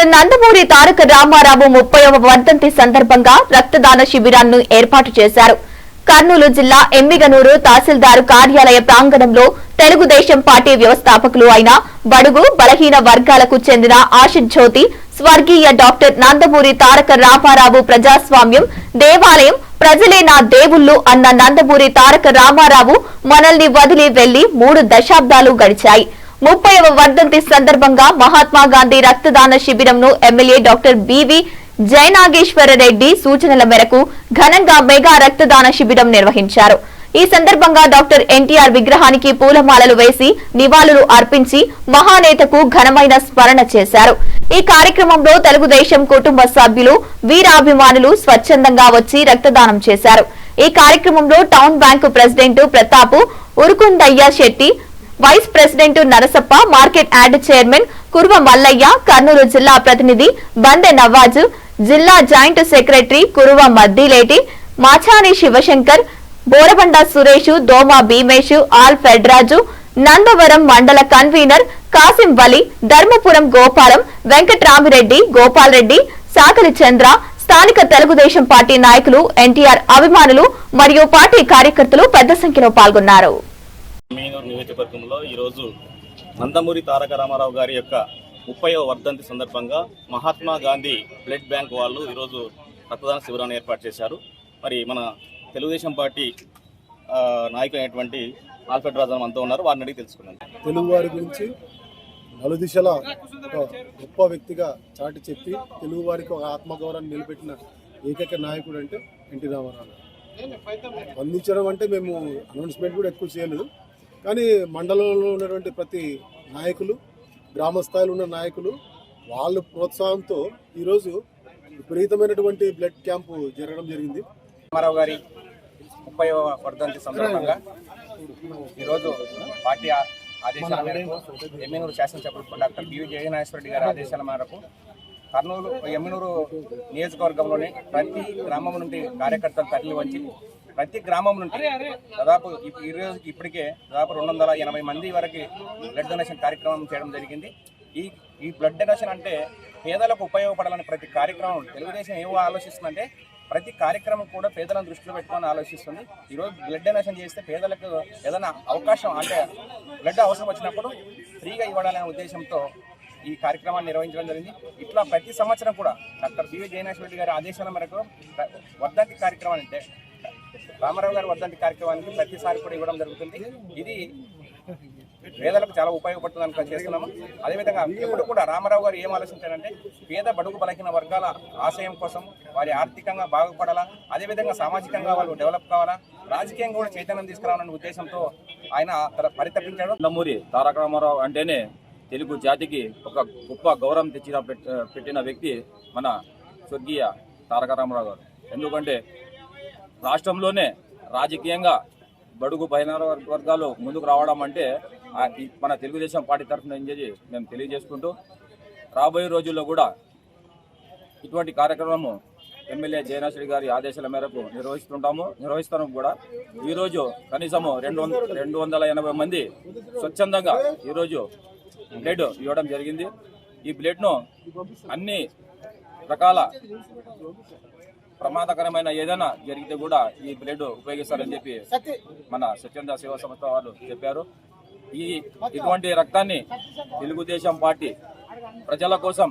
Doctor Nandamuri Taraka Ramarao ముప్పైవ వర్ధంతి సందర్భంగా రక్తదాన శిబిరాన్ని ఏర్పాటు చేశారు. కర్నూలు జిల్లా ఎమ్మిగనూరు తహసీల్దారు కార్యాలయ ప్రాంగణంలో తెలుగుదేశం పార్టీ వ్యవస్థాపకులు అయిన బడుగు బలహీన వర్గాలకు చెందిన ఆశిత్ జ్యోతి స్వర్గీయ డాక్టర్ నందమూరి తారక రామారావు ప్రజాస్వామ్యం దేవాలయం ప్రజలే నా దేవుళ్ళు అన్న నందమూరి తారక రామారావు మనల్ని వదిలి వెళ్ళి మూడు దశాబ్దాలు గడిచాయి. ముప్పైవ వర్ధంతి సందర్భంగా మహాత్మా గాంధీ రక్తదాన శిబిరంను ఎమ్మెల్యే డాక్టర్ బివి జయనాగేశ్వరరెడ్డి సూచనల మేరకు ఘనంగా మెగా రక్తదాన శిబిరం నిర్వహించారు. ఈ సందర్భంగా డాక్టర్ ఎన్టీఆర్ విగ్రహానికి పూలమాలలు వేసి నివాళులు అర్పించి మహానేతకు ఘనమైన స్మరణ చేశారు. ఈ కార్యక్రమంలో తెలుగుదేశం కుటుంబ సభ్యులు వీరాభిమానులు స్వచ్ఛందంగా వచ్చి రక్తదానం చేశారు. ఈ కార్యక్రమంలో town bank president Pratap Urukundayya Setty vice president Narasappa market yard chairman Kurva Mallaiah Kurnool జిల్లా ప్రతినిధి బందె నవాజు జిల్లా జాయింట్ సెక్రటరీ కురువ మద్దిలేటి మాచాని శివశంకర్ బోరబండ సురేష్ దోమ భీమేష్ ఆల్ ఫెడ్రాజు నందవరం మండల కన్వీనర్ కాసిం వలి ధర్మపురం గోపాలం వెంకట్రామిరెడ్డి గోపాల్ రెడ్డి సాకలి చంద్ర స్థానిక తెలుగుదేశం పార్టీ నాయకులు ఎన్టీఆర్ అభిమానులు మరియు పార్టీ కార్యకర్తలు పెద్ద సంఖ్యలో పాల్గొన్నారు. మేనూరు నియోజకవర్గంలో ఈరోజు నందమూరి తారక రామారావు గారి యొక్క ముప్పైవ వర్ధంతి సందర్భంగా మహాత్మా గాంధీ బ్లడ్ బ్యాంక్ వాళ్ళు ఈరోజు రక్తదాన శిబిరాన్ని ఏర్పాటు చేశారు. మరి మన తెలుగుదేశం పార్టీ నాయకులైనటువంటి ఆల్ఫ్రెడ్ రాజన్ అంతా ఉన్నారు. వారిని అడిగి తెలుసుకున్నాను తెలుగువారి గురించి నలుదిశల ఒక గొప్ప వ్యక్తిగా చాటి చెప్పి తెలుగువారికి ఒక ఆత్మగౌరవాన్ని నిలబెట్టిన ఏకైక నాయకుడు అంటే ఎన్టీ రామారావు. అందించడం అంటే మేము అనౌన్స్మెంట్ కూడా ఎక్కువ చేయలేదు. కానీ మండలంలో ఉన్నటువంటి ప్రతి నాయకులు గ్రామ స్థాయిలో ఉన్న నాయకులు వాళ్ళ ప్రోత్సాహంతో ఈరోజు విపరీతమైనటువంటి బ్లడ్ క్యాంపు జరగడం జరిగింది. రామారావు గారి ముప్పై వర్ధంతి సందర్భంగా ఈరోజు పార్టీ ఆ- ఆదేశాల మేరకు ఎమ్మెనూరు శాసనసభ్యులు డాక్టర్ బివి జయనాశ్వరరెడ్డి గారి ఆదేశాల మేరకు కర్నూలు ఎమ్మెనూరు నియోజకవర్గంలోని ప్రతి గ్రామం నుండి కార్యకర్తలు తరలి వచ్చి ప్రతి గ్రామం నుండి దాదాపు ఈ రోజుకి ఇప్పటికే దాదాపు రెండు వందల ఎనభై మంది వరకు బ్లడ్ డొనేషన్ కార్యక్రమం చేయడం జరిగింది. ఈ ఈ బ్లడ్ డొనేషన్ అంటే పేదలకు ఉపయోగపడాలని ప్రతి కార్యక్రమం తెలుగుదేశం ఏమో ఆలోచిస్తుందంటే ప్రతి కార్యక్రమం కూడా పేదలను దృష్టిలో పెట్టుకొని ఆలోచిస్తుంది. ఈరోజు బ్లడ్ డొనేషన్ చేస్తే పేదలకు ఏదైనా అవకాశం అంటే బ్లడ్ అవసరం వచ్చినప్పుడు ఫ్రీగా ఇవ్వాలనే ఉద్దేశంతో ఈ కార్యక్రమాన్ని నిర్వహించడం జరిగింది. ఇట్లా ప్రతి సంవత్సరం కూడా డాక్టర్ బివి జయనాథ్ రెడ్డి గారి ఆదేశాల మేరకు వర్ధంతి కార్యక్రమం అంటే రామారావు గారి వర్ధంతి కార్యక్రమానికి ప్రతిసారి కూడా ఇవ్వడం జరుగుతుంది. ఇది పేదలకు చాలా ఉపయోగపడుతుంది అనుకో చేస్తున్నాము. అదేవిధంగా ఎప్పుడు కూడా రామారావు గారు ఏం ఆలోచించారంటే పేద బడుగు బలహీన వర్గాల ఆశయం కోసం వారి ఆర్థికంగా బాగుపడాలా అదేవిధంగా సామాజికంగా వాళ్ళు డెవలప్ కావాలా రాజకీయంగా కూడా చైతన్యం తీసుకురావాలనే ఉద్దేశంతో ఆయన పరితపించాడు. నందమూరి తారక రామారావు అంటేనే తెలుగు జాతికి ఒక గొప్ప గౌరవం తెచ్చిన పెట్టిన వ్యక్తి మన స్వర్గీయ తారక రామారావు గారు. ఎందుకంటే రాష్ట్రంలోనే రాజకీయంగా బడుగు బహిన వర్గాలు ముందుకు రావడం అంటే మన తెలుగుదేశం పార్టీ తరఫున ఏం చేసి మేము తెలియజేసుకుంటూ రాబోయే రోజుల్లో కూడా ఇటువంటి కార్యక్రమము ఎమ్మెల్యే జయనాశ్రీ గారి ఆదేశాల మేరకు నిర్వహిస్తుంటాము. నిర్వహిస్తాము కూడా. ఈరోజు కనీసము రెండు వంద రెండు వందల ఎనభై మంది స్వచ్ఛందంగా ఈరోజు బ్లడ్ ఇవ్వడం జరిగింది. ఈ బ్లడ్ను అన్ని రకాల ప్రమాదకరమైన ఏదైనా జరిగితే కూడా ఈ బ్లడ్ ఉపయోగిస్తారని చెప్పి మన స్వచ్ఛంద సేవా సంస్థ వాళ్ళు చెప్పారు. ఈ ఇటువంటి రక్తాన్ని తెలుగుదేశం పార్టీ ప్రజల కోసం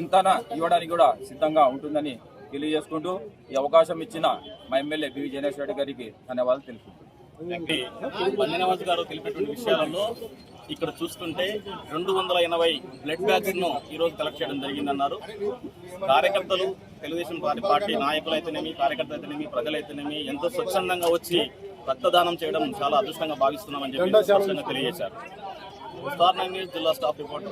ఎంతనా ఇవ్వడానికి కూడా సిద్ధంగా ఉంటుందని తెలియజేసుకుంటూ ఈ అవకాశం ఇచ్చిన మా ఎమ్మెల్యే బివి జగనేష్ రెడ్డి గారికి ధన్యవాదాలు తెలుపుకుంటున్నాను బందెనవాజ్ గారు తెలిపినటువంటి విషయాలలో ఇక్కడ చూస్తుంటే రెండు వందల ఎనభై బ్లడ్ బ్యాగ్స్ను ఈ రోజు కలెక్ట్ చేయడం జరిగిందన్నారు. కార్యకర్తలు తెలుగుదేశం పార్టీ పార్టీ నాయకులు అయితేనేమి కార్యకర్తలు అయితేనేమి ప్రజలైతేనేమి ఎంతో స్వచ్ఛందంగా వచ్చి రక్తదానం చేయడం చాలా అదృష్టంగా భావిస్తున్నామని చెప్పి తెలియజేశారు. జిల్లా స్టాఫ్ రిపోర్టర్